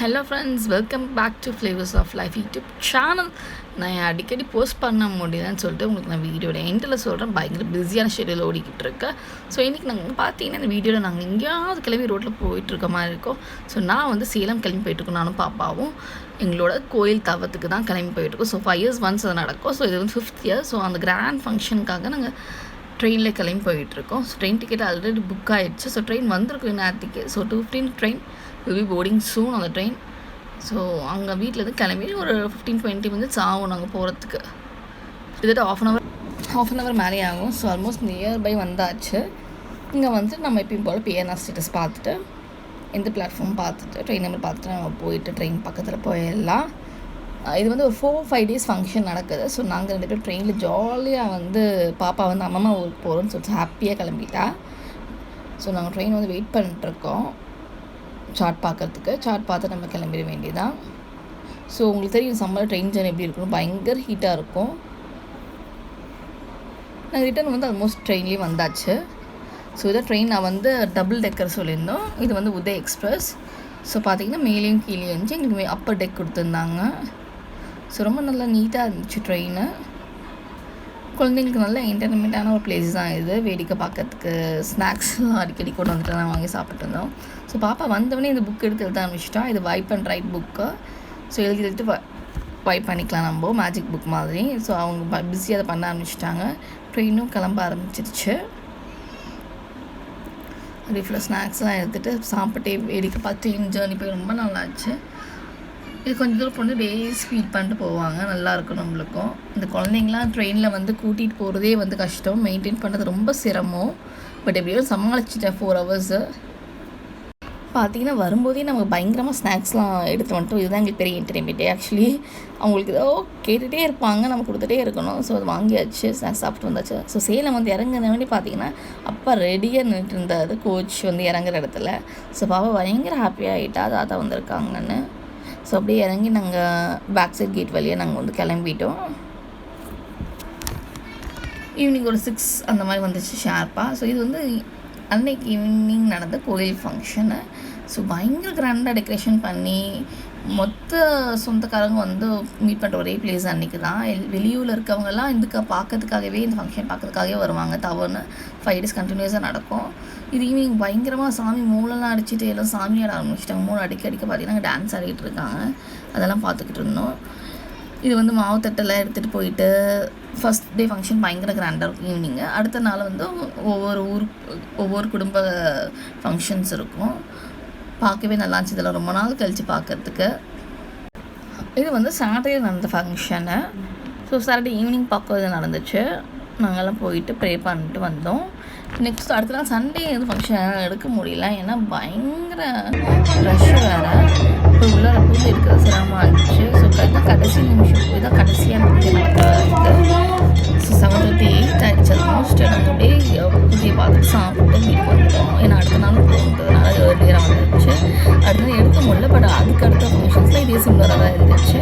Hello friends welcome back to flavours of life YouTube channel நான் அடிக்கடி post பண்ண முடியலன்னு சொல்லிட்டு உங்களுக்கு நான் வீடியோட எண்டில் சொல்கிறேன் பயங்கர பிஸியான ஷெடியூல் ஓடிக்கிட்டு இருக்கேன் ஸோ இன்றைக்கி நாங்கள் பார்த்தீங்கன்னா இந்த வீடியோவில் நாங்கள் எங்கேயாவது கிளம்பி ரோட்டில் போயிட்டுருக்க மாதிரி இருக்கோம். ஸோ நான் வந்து சேலம் கிளம்பி போயிட்டுருக்கோம் நானும் பாப்பாவும் எங்களோட கோயில் தவத்துக்கு தான் கிளம்பி போயிட்டுருக்கோம் ஸோ ஃபைவ் இயர்ஸ் ஒன்ஸ் அது நடக்கும். ஸோ இது வந்து ஃபிஃப்த் இயர் ஸோ அந்த கிராண்ட் ஃபங்க்ஷனுக்காக நாங்கள் ட்ரெயினில் கிளம்பி போயிட்டுருக்கோம். So train ticket already book ஆகிடுச்சு ஸோ ட்ரெயின் வந்திருக்கும் நேரத்துக்கு. So two fifteen train will be boarding soon அந்த ட்ரெயின் ஸோ அங்கே வீட்டிலேருந்து கிளம்பி ஒரு ஃபிஃப்டீன் டுவெண்ட்டி மினிட்ஸ் ஆகும் நாங்கள் போகிறதுக்கு கிட்டத்தட்ட half an hour half an hour மேலே ஆகும். ஸோ ஆல்மோஸ்ட் நியர் பை வந்தாச்சு. இங்கே வந்துட்டு நம்ம எப்பயும் போல் பிஎன்ஆர் ஸ்டேட்டஸ் பார்த்துட்டு எந்த பிளாட்ஃபார்ம் பார்த்துட்டு ட்ரெயின் நம்பர் பார்த்துட்டு நம்ம போயிட்டு ட்ரெயின் பக்கத்தில் போயிடலாம். இது வந்து ஒரு ஃபோர் ஃபைவ் டேஸ் ஃபங்க்ஷன் நடக்குது. ஸோ நாங்கள் ரெண்டு பேரும் ட்ரெயினில் ஜாலியாக வந்து பாப்பா வந்து அம்மா ஊருக்கு போகிறோம்னு சொல்லிட்டு ஹாப்பியாக கிளம்பிட்டா. ஸோ நாங்கள் ட்ரெயின் வந்து வெயிட் பண்ணிட்டுருக்கோம். சார்ட் பார்க்குறதுக்கு சார்ட் பார்த்து நம்ம கிளம்பிட வேண்டியதான் ஸோ உங்களுக்கு தெரியும் சம்மர் ட்ரெயின் ஜர்னி எப்படி இருக்கணும் பயங்கர ஹீட்டாக இருக்கும். நாங்கள் ரிட்டன் வந்து ஆல்மோஸ்ட் ட்ரெயின்லேயே வந்தாச்சு. ஸோ இதை ட்ரெயின் நான் வந்து டபுள் டெக்கர் சொல்லியிருந்தோம். இது வந்து உதய் எக்ஸ்பிரஸ் ஸோ பார்த்தீங்கன்னா மேலேயும் கீழே இருந்துச்சு எங்களுக்கு அப்பர் டெக் கொடுத்துருந்தாங்க. ஸோ ரொம்ப நல்லா நீட்டாக இருந்துச்சு ட்ரெயின் குழந்தைங்களுக்கு நல்ல என்டர்டைன்மெண்ட்டான ஒரு பிளேஸ் தான் இது. வேடிக்கை பார்க்கறதுக்கு ஸ்நாக்ஸ்லாம் அடிக்கடி கொண்டு வந்துட்டு தான் வாங்கி சாப்பிட்டு இருந்தோம். ஸோ பாப்பா வந்தவொடனே இந்த புக் எடுத்து எழுத ஆரம்பிச்சிட்டா. இது vibe and write book so எழுதி எழுதிட்டு வைப் பண்ணிக்கலாம் நம்ம. மேஜிக் புக் மாதிரி. ஸோ அவங்க பிஸியாக அதை பண்ண ஆரம்பிச்சிட்டாங்க. ட்ரெயினும் கிளம்ப ஆரம்பிச்சிருச்சு. அப்படி ஃபுல்லாக ஸ்நாக்ஸ்லாம் எடுத்துகிட்டு சாப்பிட்டே வேடிக்கை பார்த்து ட்ரெயின் ஜேர்னி போய் ரொம்ப நல்லாச்சு இது கொஞ்சம் தூரம் பொண்ணு பேஸ் ஃபீட் பண்ணிட்டு போவாங்க. நல்லாயிருக்கும் நம்மளுக்கும். இந்த குழந்தைங்களாம் ட்ரெயினில் வந்து கூட்டிகிட்டு போகிறதே வந்து கஷ்டம். மெயின்டைன் பண்ணுறது ரொம்ப சிரமம். பட் எப்படியோ சமாளிச்சிட்டேன் ஃபோர் ஹவர்ஸு பார்த்தீங்கன்னா வரும்போதே நம்ம பயங்கரமாக ஸ்நாக்ஸ்லாம் எடுத்து வந்துட்டோம். இதுதான் எங்களுக்கு பெரிய என்டர்டைன்மெண்ட்டே ஆக்சுவலி அவங்களுக்கு ஏதோ கேட்டுகிட்டே இருப்பாங்க. நம்ம கொடுத்துட்டே இருக்கணும். ஸோ அது வாங்கியாச்சு. ஸ்நாக்ஸ் சாப்பிட்டு வந்தாச்சு. ஸோ சேலம் வந்து இறங்குன வேண்டி பார்த்தீங்கன்னா அப்பா ரெடியாக நின்றுட்டு இருந்தார். கோச் வந்து இறங்குற இடத்துல. ஸோ பாப்பா பயங்கர ஹாப்பியாக ஆகிட்டா தாத்தா வந்திருக்காங்கன்னு ஸோ அப்படியே இறங்கி நாங்கள் பேக் சைட் கேட் வழியாக நாங்கள் வந்து கிளம்பிட்டோம். ஈவினிங் ஒரு சிக்ஸ் அந்த மாதிரி வந்துச்சு ஷார்ப்பாக ஸோ இது வந்து அன்னைக்கு ஈவினிங் நடந்த கோயில் ஃபங்க்ஷனு ஸோ பயங்கர கிராண்டாக டெக்கரேஷன் பண்ணி மொத்த சொந்தக்காரங்க வந்து மீட் பண்ணுற ஒரே பிளேஸ் அன்றைக்கி தான். வெளியூரில் இருக்கவங்கெல்லாம் இதுக்கு பார்க்கறதுக்காகவே இந்த ஃபங்க்ஷன் பார்க்கறதுக்காகவே வருவாங்க. தவறுன்னு ஃபைவ் டேஸ் கண்டினியூஸாக நடக்கும். இது ஈவினிங் பயங்கரமாக சாமி மூளைலாம் அடிச்சுட்டு எல்லாம் சாமி ஆட ஆரம்பிச்சிட்டாங்க. மூணு அடிக்க அடிக்க பார்த்தீங்கன்னா டான்ஸ் ஆடிக்கிட்டு இருக்காங்க. அதெல்லாம் பார்த்துக்கிட்டு இருந்தோம். இது வந்து மாவத்தட்டெல்லாம் எடுத்துகிட்டு போயிட்டு ஃபஸ்ட் டே ஃபங்க்ஷன் பயங்கர கிராண்டாக இருக்கும் ஈவினிங்கு அடுத்த நாள் வந்து ஒவ்வொரு ஊர் ஒவ்வொரு குடும்ப ஃபங்க்ஷன்ஸ் இருக்கும். பார்க்கவே நல்லா இருந்துச்சு இதில் ரொம்ப நாள் கழித்து பார்க்கறதுக்கு. இது வந்து சாட்டர்டே நடந்த ஃபங்க்ஷனு ஸோ சாட்டர்டே ஈவினிங் பார்க்க இது நடந்துச்சு. நாங்கள்லாம் போயிட்டு ப்ரே பண்ணிட்டு வந்தோம். நெக்ஸ்ட் அடுத்த நாள் சண்டே எதுவும் ஃபங்க்ஷன் எடுக்க முடியல. ஏன்னா பயங்கர ரஷ் வேறு. இப்போ உள்ள பூஜை எடுக்கிறது சிரமமாக இருந்துச்சு. ஸோ கரெக்டாக கடைசி நிமிஷம் போய் தான் கடைசியாக பூஜை நடக்கிறது ஸோ செவன் தேர்ட்டி எயிட் ஆகிடுச்சு ஆல்மோஸ்ட் நாங்கள் அப்படியே பூஜையை பார்த்துட்டு சாப்பிட்டு முடியல பட் அதுக்கு அடுத்த ஃபங்க்ஷன்ஸில் இதே சிம்லராக தான் இருந்துச்சு.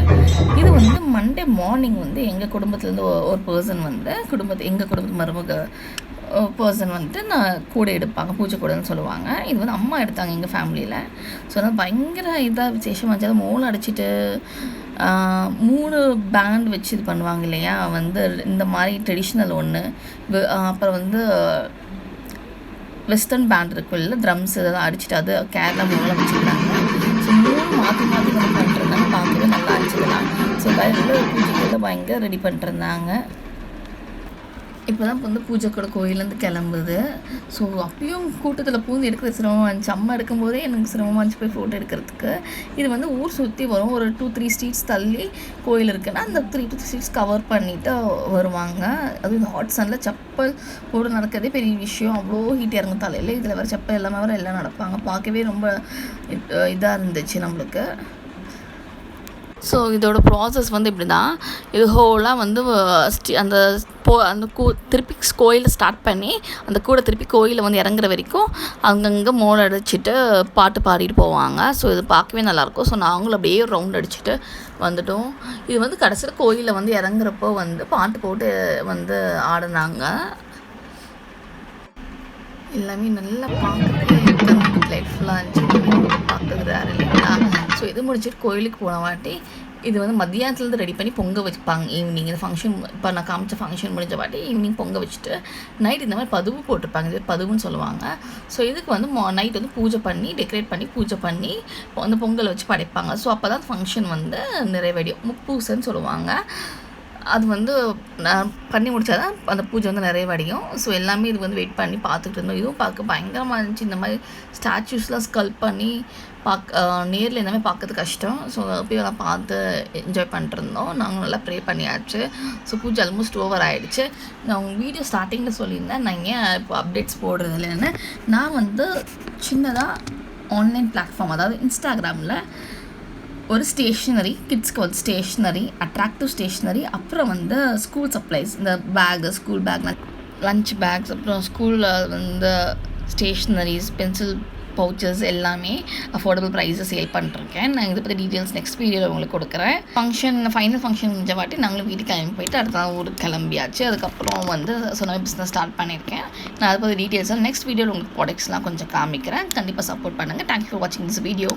இது வந்து மண்டே மார்னிங் வந்து எங்கள் குடும்பத்துலேருந்து ஒரு பர்சன் வந்து குடும்பத்து எங்கள் குடும்பத்து மருமக பர்சன் வந்துட்டு நான் கூட எடுப்பாங்க பூஜை கூடன்னு சொல்லுவாங்க. இது வந்து அம்மா எடுத்தாங்க எங்கள் ஃபேமிலியில் ஸோ அதனால் பயங்கர இதாக விசேஷமாக இருந்துச்சு. அதை மூளை அடிச்சுட்டு மூணு பேண்ட் வச்சு இது பண்ணுவாங்க இல்லையா? வந்து இந்த மாதிரி ட்ரெடிஷ்னல் ஒன்று அப்புறம் வந்து வெஸ்டர்ன் பேண்ட் இருக்கும் இல்லை ட்ரம்ஸ் இதெல்லாம் அடிச்சுட்டு அது கேரளா மூலம் வச்சுருந்தாங்க. மாற்றி மாற்றி மாற்றி பண்ணிட்டு இருந்தாங்க பார்க்கவே நல்லா இருந்துச்சுலாம் ஸோ பயங்கர கூட பயங்கர ரெடி பண்ணிட்டுருந்தாங்க இப்போ தான் வந்து பூஜை கூட கோயிலேருந்து கிளம்புது. ஸோ அப்பயும் கூட்டத்தில் பூந்து எடுக்கிறது சிரமமாக இருந்துச்சு. அம்மா எடுக்கும்போதே எனக்கு சிரமமாக இருந்துச்சு போய் ஃபோட்டோ எடுக்கிறதுக்கு. இது வந்து ஊர் சுற்றி வரும். ஒரு டூ த்ரீ ஸ்ட்ரீட்ஸ் தள்ளி கோயில் இருக்குன்னா அந்த three two three streets cover பண்ணிவிட்டு வருவாங்க. அதுவும் இந்த ஹாட் சனில் செப்பல் போட நடக்கிறதே பெரிய விஷயம். அவ்வளோ ஹீட் இறங்கும் தலையில் இதில் வர செப்பல் எல்லாமே வர எல்லாம் நடப்பாங்க. பார்க்கவே ரொம்ப இதாக இருந்துச்சு நம்மளுக்கு. ஸோ இதோட ப்ராசஸ் வந்து இப்படி தான் இது ஹோலாக வந்து அந்த போ அந்த கூ திருப்பி கோயிலை ஸ்டார்ட் பண்ணி அந்த கூட திருப்பி கோயிலில் வந்து இறங்குற வரைக்கும் அங்கங்கே மோல் அடிச்சுட்டு பாட்டு பாடிட்டு போவாங்க. ஸோ இது பார்க்கவே நல்லாயிருக்கும். ஸோ நாங்களும் அப்படியே ரவுண்ட் அடிச்சுட்டு வந்துட்டோம். இது வந்து கடைசியில் கோயிலில் வந்து இறங்குறப்போ வந்து பாட்டு போட்டு வந்து ஆடினாங்க. எல்லாமே நல்லா பார்க்குறதுக்கு லைட்ஃபுல்லாக இருந்துச்சு. பார்க்குறது வேறு இல்லைங்களா? ஸோ இது முடிச்சுட்டு கோயிலுக்கு போன வாட்டி இது வந்து மதியானத்துலேருந்து ரெடி பண்ணி பொங்க வச்சுப்பாங்க ஈவினிங் இந்த ஃபங்க்ஷன் இப்போ நான் காமிச்ச ஃபங்க்ஷன் முடிஞ்ச வாட்டி ஈவினிங் பொங்க வச்சுட்டு நைட் இந்த மாதிரி பதுவு போட்டிருப்பாங்க. இது பதுவுன்னு சொல்லுவாங்க. ஸோ இதுக்கு வந்து நைட் வந்து பூஜை பண்ணி டெக்கரேட் பண்ணி பூஜை பண்ணி அந்த பொங்கல் வச்சு படைப்பாங்க. ஸோ அப்போ தான் ஃபங்க்ஷன் வந்து நிறைவடியும். முப்பூசைன்னு சொல்லுவாங்க. அது வந்து நான் பண்ணி முடித்தா தான் அந்த பூஜை வந்து நிறைவடையும். ஸோ எல்லாமே இது வந்து வெயிட் பண்ணி பார்த்துட்டு இருந்தோம். இதுவும் பார்க்க பயங்கரமாக இருந்துச்சு. இந்த மாதிரி ஸ்டாச்சூஸ்லாம் ஸ்கல் பண்ணி பார்க்க நேரில் எல்லாமே பார்க்கறது கஷ்டம். ஸோ போய் எல்லாம் பார்த்து என்ஜாய் பண்ணிட்டுருந்தோம் நாங்கள் நல்லா ப்ரே பண்ணியாச்சு. ஸோ பூஜை ஆல்மோஸ்ட் ஓவர் ஆகிடுச்சு நான் உங்கள் வீடியோ ஸ்டார்டிங்கில் சொல்லியிருந்தேன். நான் ஏன் இப்போ அப்டேட்ஸ் போடுறது இல்லைன்னு. நான் வந்து சின்னதாக ஆன்லைன் பிளாட்ஃபார்ம் அதாவது இன்ஸ்டாகிராமில் ஒரு ஸ்டேஷ்னரி கிட்ஸ்க்கு வந்து ஸ்டேஷ்னரி அட்ராக்டிவ் ஸ்டேஷ்னரி அப்புறம் வந்து ஸ்கூல் சப்ளைஸ் இந்த bag school bag lunch bags அப்புறம் ஸ்கூலில் வந்து ஸ்டேஷ்னரிஸ் பென்சில் பவுச்சர்ஸ் எல்லாமே அஃபோர்டபுள் ப்ரைஸஸ் சேல் பண்ணிருக்கேன் நான் இதை பற்றி டீட்டெயில்ஸ் நெக்ஸ்ட் வீடியோவில் உங்களுக்கு கொடுக்குறேன். ஃபங்க்ஷன் ஃபைனல் ஃபங்க்ஷன் முடிஞ்ச வாட்டி நாங்களும் வீட்டுக்கு கிளம்பி போயிட்டு அடுத்த நாள் ஊருக்கு கிளம்பியாச்சு. அதுக்கப்புறம் வந்து சொன்ன பிஸ்னஸ் ஸ்டார்ட் பண்ணியிருக்கேன். நான் அதை பற்றி டீட்டெயில்ஸாக நெக்ஸ்ட் வீடியோவில் உங்களுக்கு ப்ராடக்ட்ஸ்லாம் கொஞ்சம் காமிக்கிறேன். கண்டிப்பாக சப்போர்ட் பண்ணுங்கள் தேங்க்யூ ஃபார் வாட்சிங் திஸ் வீடியோ